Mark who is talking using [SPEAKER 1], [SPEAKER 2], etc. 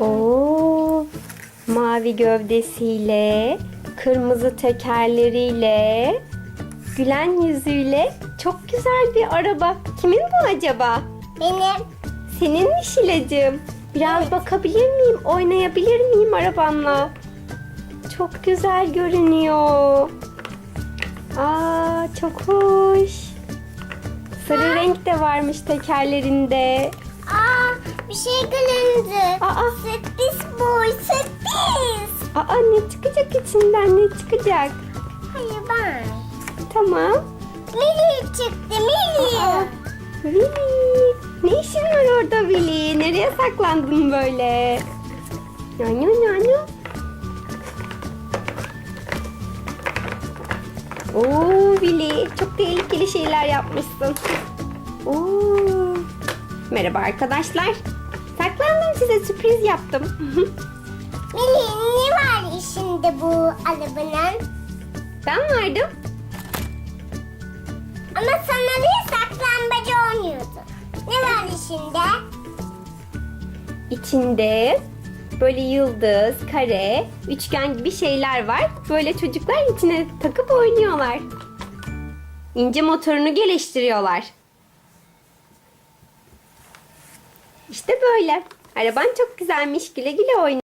[SPEAKER 1] Oo, mavi gövdesiyle, kırmızı tekerleriyle, gülen yüzüyle çok güzel bir araba. Kimin bu acaba?
[SPEAKER 2] Benim.
[SPEAKER 1] Senin mi Şilecim? Biraz bakabilir miyim? Oynayabilir miyim arabanla? Çok güzel görünüyor. Aa, çok hoş. Sarı renk de varmış tekerlerinde.
[SPEAKER 2] Aa bir şey göründü.
[SPEAKER 1] Aa,
[SPEAKER 2] Sürpriz boy sürpriz.
[SPEAKER 1] aa ne çıkacak içinden ne çıkacak?
[SPEAKER 2] Hayır ben.
[SPEAKER 1] Tamam.
[SPEAKER 2] Mili çıktı Mili.
[SPEAKER 1] Aa, Willy. Ne işin var orada Willy? Nereye saklandın böyle? Nyanyo nyanyo. Oo Willy çok tehlikeli şeyler yapmışsın. Oo. Merhaba arkadaşlar. Saklandım size sürpriz yaptım.
[SPEAKER 2] Mili ne var içinde bu arabanın?
[SPEAKER 1] ben vardım.
[SPEAKER 2] Ama sana bir saklambaç oynuyordu. Ne var içinde?
[SPEAKER 1] İçinde böyle yıldız, kare, üçgen gibi şeyler var. Böyle çocuklar içine takıp oynuyorlar. İnce motorunu geliştiriyorlar. İşte böyle. Araban çok güzelmiş. Güle güle oyna.